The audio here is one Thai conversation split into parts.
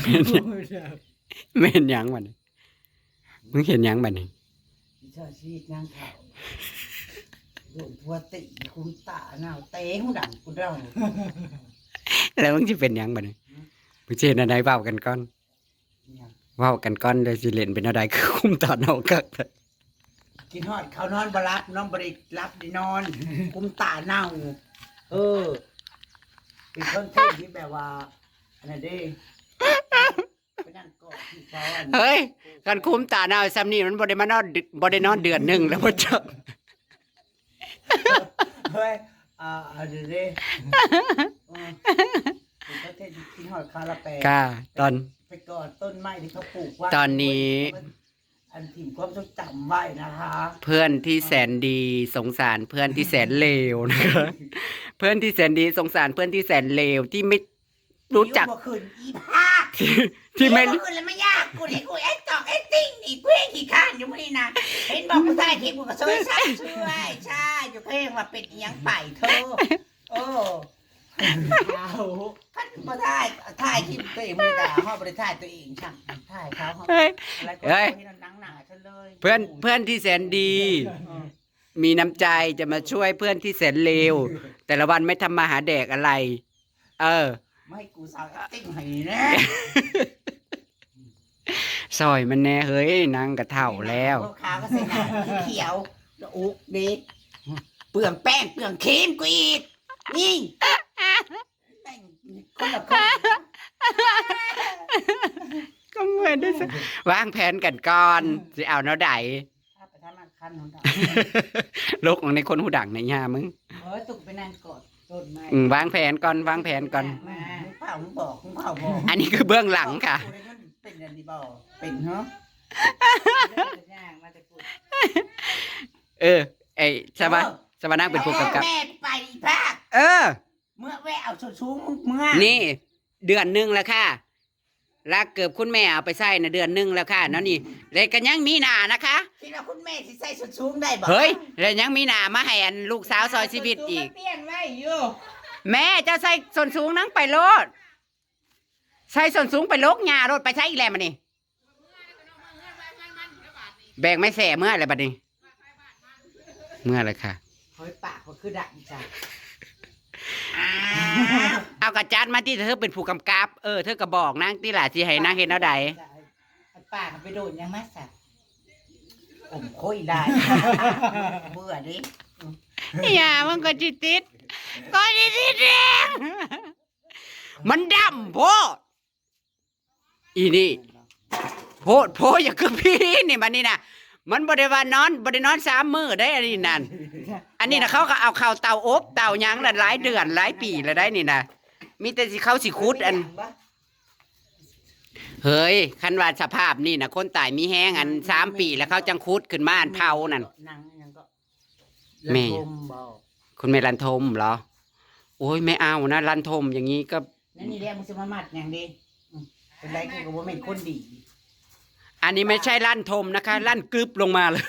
แม่นหยังแม่นหยังบัดนี้มึงเห็นหยังบัดนี้วิชาชีวิตนางเขาโดนพัวติคุ้มตาหนาวเตะหูดังกูเด้าแล้วมึงสิเป็นหยังบัดนี้มึงสิเห็นอะไรเว้ากันก่อนเนี่ยเว้ากันก่อนเลยสิเล่นเป็นอะไรคือคุมตาเอาคักเถอะกินฮอดเขานอนบรับนอนบริรับได้นอน คุ้มตาเน่าเออเป็นคนเท่ที่แบบว่าอันนั้นเด้ไป นั่งกอดที่เขาอันเฮ้ยกันคุมตาเอาซ้ำนี่มันบ่ได้มานอนดึบ่ได้นอนเดือนหนึงแล้วบ่จักเฮ้ยอ่าอันนี้เด้เออเป็นคนเท่ที่กินฮอดคาราแปกาตอน ไปกอดต้นไม้ที่เขาปลูกไว้ตอนนี้ อันถิ่นความทรงจำไว้นะคะเพื่อนที่แสนดีสงสารเพื่อนที่แสนเลวนะคะเพื่อนที่แสนดีสงสารเพื่อนที่แสนเลวที่ไม่รู้จักหิวบ่ขึ้นอีภาค ที่ที่ไม่หิวบ่ขึ้นแล้วไม่ยากกูนี่กูแอคตอกแอคติ้งอีกเว้ยขี้ข้านอยู่มื้อนี้นะเห็นบอกกูถ่ายคลิปกูก็ช่วยใช่ช่วยใช่อยู่เพลงว่าเป็นอีหยังไปเธอโอ้เอาคันบ่ถ่ายถ่ายคลิปตัวเองมื้อนี้ก็เฮาบ่ได้ถ่ายตัวเองช่างถ่ายเขาเฮาเฮ้ย อะไรก็เฮ้ยให้หนังหนาฉันเลยเพื่อนเพื่อนที่แสนดี เออมีน้ำใจจะมาช่วยเพื่อนที่แสนเลวแต่ละวันไม่ทำมาหาแดกอะไร เออ ไม่ให้กูสาวแอคติ้งให้แน่ซอยมันแน่เฮ้ยนางกระเท่าแล้ว ขาวก็ใส่หนาเขียวแล้วอุกเด็กเปลืองแป้งเปลืองครีมกูอีกนี่แต่งคนละคนก็เหมือนด้วยสิวางแผนกันก่อนสิเอาเนาะใดถ้าไปทำมันคันของเราลูกของในคนหูดังในย่ามึงเออตุกไปนั่งกอดต้นไม้อืมวางแผนก่อนวางแผนก่อน มา มึงเผามึงบอกมึงเผาบอกอันนี้คือเบื้องหลังค่ะกูได้เงินเป็นอันนี้บอกเป็นเหรอเออไอ้สบาสบานั่งเป็นผู้กำกับ แม่ไปภาคเออ เมื่อแวะเอาส่วนสูงมึงเมื่อนี่ เดือนหนึ่งแล้วค่ะแล้วเกือบคุณแม่เอาไปใส่นะเดือนหนึ่งแล้วค่ะเนาะนี่เลยกันยังมีหนานะคะคิดว่าคุณแม่สิใส่ส่วนสูงได้บ่เฮ้ยแล้วยังมีหนามาให้อันลูกสาวซอยชีวิตอีกเปลี่ยนไว้อยู่ แม่จะใส่ส่วนสูงนั่งไปโลด ใส่ส่วนสูงไปโลกหญ้ารถไปใช้อีกแล้วมานี่แบกไม่แส่เมื่อไรบัดนี้ เมื่อไรค่ะเฮ้ยปากก็คือดังจ้ะเอากระจัดมาที่เธอเป็นผู้กำกับ เออเธอก็บอกนางที่หล่ะสิให้นางเห็นเอาใดปากไปโดนยังมาสัตว์ผมคุยได้เบื่อดิอย่ามันก็จิติด ก็จิติดแรงมันดำโพดอีนี่โพดโพดอย่าคือพี่นี่มันนี่นะมันบริวานอนบรินอนสามมือได้อันนี้นั่นอันนี้นะเขาก็เอาเข่าเตาอบเตาหยังละหลายเดือนหลายปีแล้วได้นี่นะมีแต่สิเขาสิคุดอัน เฮ้ยคันว่าสภาพนี่นะคนตายมีแห้งอันสามปีแล้วเขาจังคุดขึ้นมาอันเผานั่นนังยังก็แม่ ระทมบอก คุณไม่รันทมเหรอ โอ้ยไม่เอานะรันทมอย่างนี้ก็นั่นนี่แหละมึงจะมามัดอย่างดีอืมเป็นไรกูก็บ่เป็นคนดีอันนี้ไม่ใช่ลั่นทมนะคะ ลั่นกรึบลงมาเลย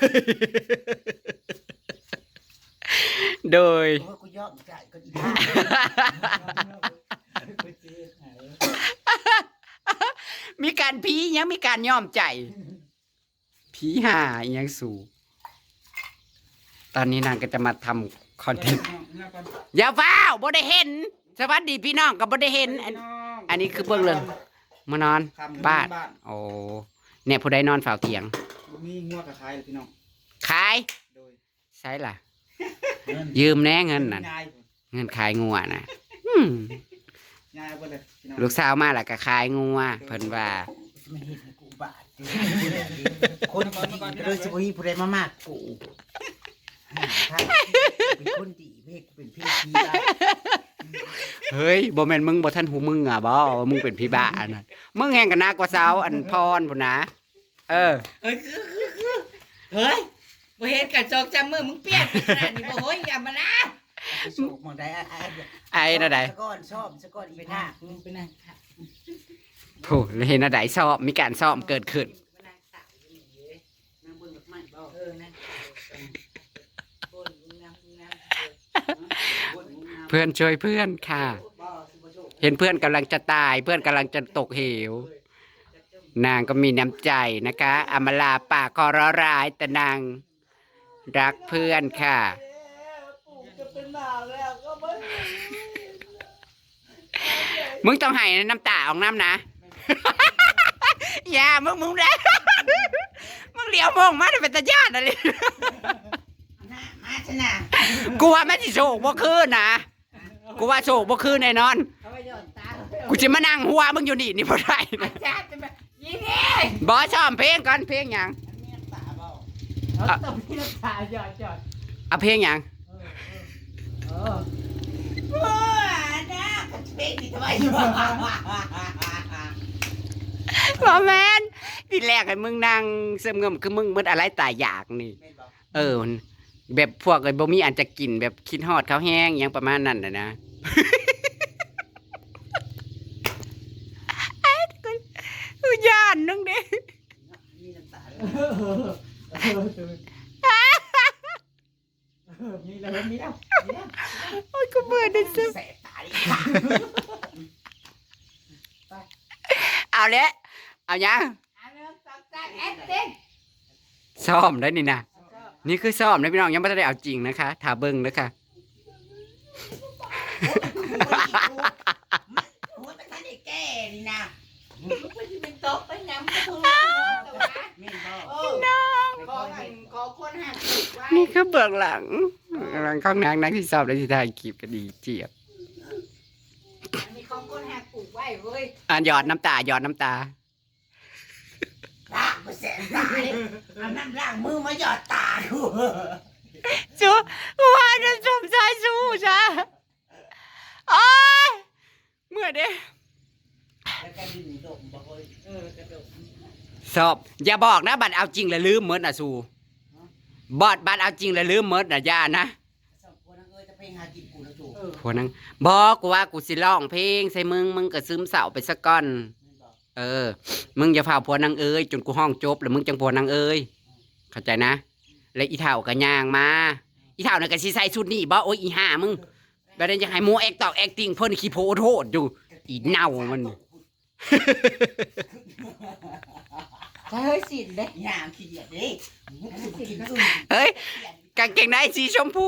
โดยโอ้ยกูยอมจ่ายก็อีบ้ามีการผียังมีการยอมใจ ผีห่าอิหยังสูตอนนี้นางก็จะมาทำ คอนเทนต์อย่าฟ้าวบ่ได้เห็น สวัสดีพี่น้องก็บ่ได้เห็น อันอันนี้คือเบื้องเรื่องมานอนครับบ้าน บ้าน โอ้เนี่ยผู้ใดนอนเฝ้าเตียงมีงัวกับคายเลยพี่น้อง ขายโดยใช่ล่ะ ยืมแน่เงินนั่นยายเงินขายงัวนะอืมยายเอาไปเลยพี่น้องลูกสาวมาแล้วก็ขายงัวเพิ่นว่าไม่เห็นให้กูบาดคนดีโดยเฉพาะผู้ใดมามากกู เป็นคนดีเพ่กูเป็นพี่ชีได้เฮ้ยบ่แม่นมึงบ่ทันหูมึงอะบ่ว่ามึงเป็นพี่บ้าน่ะมึงแฮงกันนักกว่าสาวอันพรพุ่นนะเออ เอ้ยคือคือคือเฮ้ยบ่เห็นกันจอกจำมือมึงเปลี่ยนไปขนาดนี้บ่โอ้ยอย่ามานะไปโศกหมองได้อะอะไอ้น่ะใดสะก้อนชอบสะก้อนอีไปภานั่งคมึงไปนั่งค่ะโธ่แล้วเห็นน่ะใดซ้อมมีการซ้อมเกิดขึ้น ไปนั่งตักอยู่นี่เว้ย นั่งบนดอกไม้เบา เออนั่งบนมึงนั่งมึงนั่ง บนมุ้งน้ำ เพื่อนช่วยเพื่อนค่ะบ่สิบ่โชคเห็นเพื่อนกำลังจะตาย เพื่อนกำลังจะตกเหว นางก็มีน้ำใจนะคะอำมาลาปากคอร้อร้ายแต่นางรักเพื่อนค่ะ มึงต้องให้น้ำตาออกน้ำนะ อย่ามึงมึงได้มึงเหลียวมองมาได้เป็นตาญาติอะไรนะมาชนะกูว่าแม่สิโชคบ่คืนนะ กูว่าโชคบ่คืนแน่นอนเอาไปโยนตากูจะมานั่งหัวมึงอยู่นี่นี่บ่ได้นะจ้าจะแบบยี่นี่บอชอบเพลงก่อนเพลงหยังตาเบาเอาตบที่น้ำตาหยอดหยอดเอาเพลงหยังเออว้านะก็เป็นที่ทำไมอยู่บอแมนที่แรกให้มึงนั่งเสมเงมคือมึงมันอะไรตายอยากนี่ เออ แบบพวกไอ้บ่มีอันจะกินแบบคิดฮอดข้าวแห้งหยังประมาณนั้นน่ะนะ กูย่านนึงเด้มีน้ำตาเออเออเออมีแล้วมีแล้วมีแล้วโอ้ยกูเบื่อได้ซึแสบตาดิเอาแล้วเอายังอันนึงสองสามแอคติ้งซ้อมได้นี่นะนี่คือซ้อมนะพี่น้องยังไม่ได้เอาจริงนะคะถาเบิ่งนะคะ หัวมันทันได้แก่ นี่นะมันจะเป็นโต๊ะไปน้ำกระทู้แม่นบ่โอ้น้องขอหันขอคนหันถูกไว้นี่คือเบื้องหลังเบื้องหลังข้างนางนักที่ซ้อมและที่ถ่ายคลิปก็ดีเจียบอันนี้ของคนหันปลูกไว้เว้ยอะหยอดน้ำตาหยอดน้ำตาล้างกูแสบตาดิเอาน้ำล้างมือมาหยอดตาดูจูว่าจะชมชายสู้จ้ะโอ้ยเมื่อเด้ แล้วก็ดึงดมบ่เฮ้ยเออกระโดดสอบอย่าบอกนะ บัตรเอาจริงแล้วลืมเมิดนะสูบอดบัตรเอาจริงแล้วลืมเมิดนะย่านะสองคนนั้นเอ้ยจะไปหากินกูแล้วจูเออพวกนั้นบอกกูว่ากูสิร้องเพลงใส่มึงมึงก็ซึมเศร้าไปสักก้อนแม่นบ่เออ มึงอย่าพาผัวนางเอ้ยจนกูห้องจบแล้วมึงจังผัวนางเอ้ยเข้าใจนะ แล้วอีเท่าก็ย่างมา อีเท่าน่ะก็สิใส่ชุดนี้บ่โอ้ยอีห่ามึงแบบนั้นยังให้หมูแอคตอกแอคติ้งเพิ่นขี้โพโทษอยู่ อีเน่ามันใช่ เฮ้ยสินเด้ย่างขี้เกียจเด้กินอึ่งเฮ้ยกางเกงในสีชมพู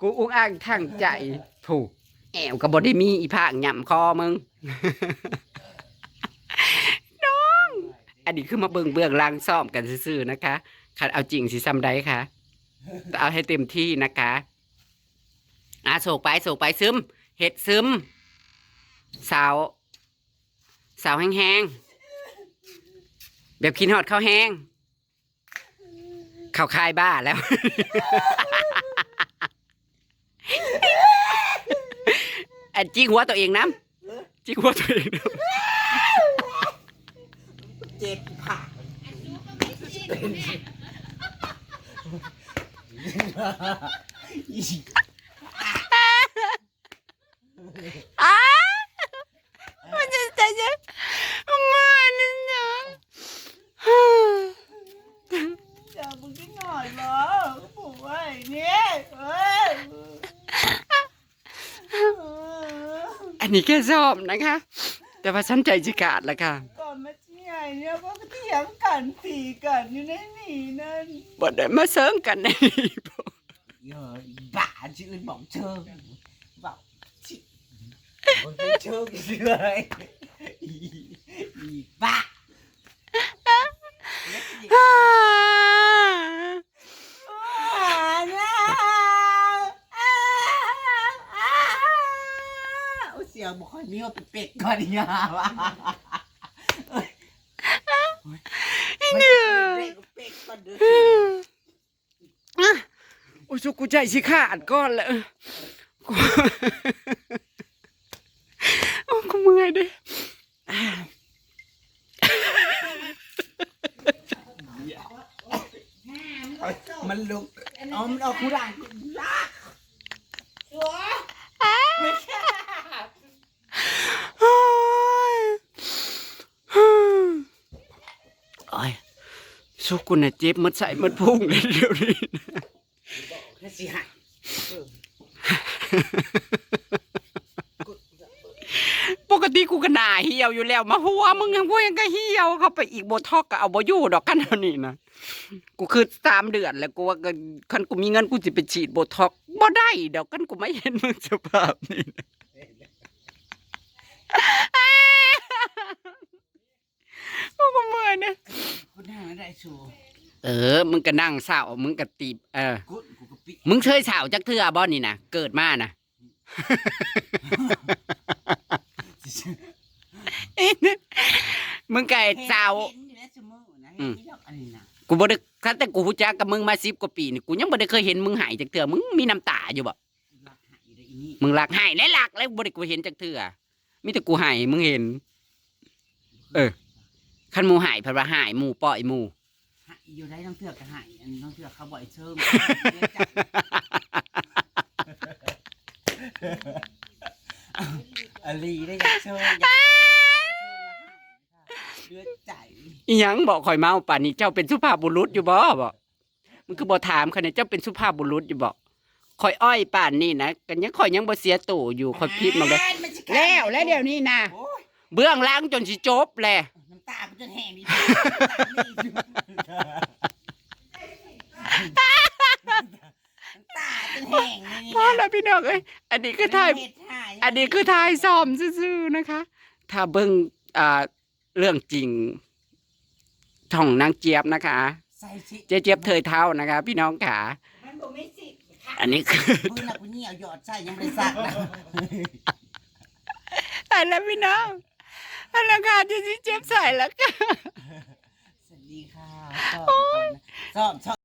กูอุ้งอ้างทั้งใจถูกแอวก็บ่ได้มีอีผากหย่ำคอมึง น้อง อันนี้คือมาเบิ่งเบื้องหล่างซ้อมกันซื่อๆนะคะคันเอาจริงสิซ้ำได้ค่ะแต่เอาให้เต็มที่นะคะอะโศกไปโศกไปซึม เห็ดซึม สาว สาวแห้งๆ แบบกินหอดข้าวแห้งเข้าคายบ้าแล้ว อันจิกหัวตัวเองน้ำจิกหัวตัวเองน้เจ็บผักำอ้ามันจะจะจะมันนะ จะมึงกินหน่อยเหรอปู่ไอ้เนี่ยเอ้ย อั นนี้แค่ชอบนะคะ แต่ว่าฉันใจจิขาดแล้วค่ะก่อนมาที่ไหนเนี่ยก็เถียงกันตีกันอยู่ในนี่นั่นบ่ได้มาเสริมกันในนี้บ่เยอะบ้าชื่อบอกเชิงบอกชิบอกเชิงเลยอีอีบ้าอ้า เสียงบอกให้ มีว่าเป็นเป็ดก่อนเนี่ยว่ะเหนื่อยเป็ดก่อนเด้ออะโอ้ยสุกูใจสิขาดก่อนแล้วกูโอ้กูเมื่อยเด้มันลุกเอามันออกกูได้ลาก โอ้ยโอ้ย สุกูน่ะเจ็บมันใส่มันพุ่งเลยเดี๋ยวนี้นะนั่นสิกูก็หนาเหี่ยวอยู่แล้วมาหัวมึงยังกูยังก็เหี่ยวเข้าไปอีกโบท็อกก็เอาบ่อยู่ดอกกันเท่านี้นะกูคือสามเดือนแล้วกูว่าก็คันกูมีเงินกูสิไปฉีดโบท็อกบ่ได้ดอกกันกูไม่เห็นมึงสภาพนี่นะ กูก็เมื่อยนะกูนั่งได้สูเออ มึงก็นั่งเศร้ามึงก็ตีบเออ กูกูก็ปิมึงเคยเศร้าจักเทื่อบ่นี่นะเกิดมานะมึงก็ไอ้เศร้าเห็นอยู่แล้วซุมื้อนะอืมเห็นอยู่ดอกอันนี้นะกูบ่ได้คันแต่กูรู้จักกับมึงมา10กว่าปีนี่กูยังบ่ได้เคยเห็นมึงหายจักเทื่อมึงมีน้ำตาอยู่บ่รักหายได้อีนี่มึงรักหายและรักแล้วบ่ได้กูเห็นจักเทื่อมีแต่กูหายมึงเห็น เออ คันหมู่หายเพิ่นว่าหายหมู่ปล่อยหมู่หายอยู่ได้ต้องเถือกก็หายอันนี้ต้องเถือกเขาบ่อยเชิมอลีได้อยากเชิมอยากเลือดใจอีหยังบอกข่อยเมาป่านนี้เจ้าเป็นสุภาพบุรุษอยู่บ่บ่มึงคือบ่ถามคะแนนเจ้าเป็นสุภาพบุรุษอยู่บ่ข่อยอ้อยป่านนี้นะกันยังข่อยยังบ่เสียตู่อยู่ข่อยพิดมาเลยมันสิแล้วแล้วเดี๋ยวนี้นะโอ้ยเบื้องหล่างจนสิจบแหละน้ำตากู จนแห้งดิน้ำตาจนแห้งนี่พอแล้วพี่น้องเอ้ยอันนี้คือถ่ายเฮ็ดถ่ายอันนี้คือถ่ายซ้อมซื่อๆนะคะ ถ้าเบิ่งอ่าเรื่องจริงท่องนางเจี๊ยบนะคะ ใส่สิเจ๊เจี๊ยบเทยเท่านะคะ พี่น้องขามันบ่มีสิทธิ์ค่ะอันนี้คือ ปืนน่ะกูเหนียวหยอดใส่ยังบ่ได้ซักนะใส่แล้วพี่น้อง อันละค่ะที่เจี๊ยบใส่แล้วค่ะ สวัสดีค่ะชอบชอบชอบ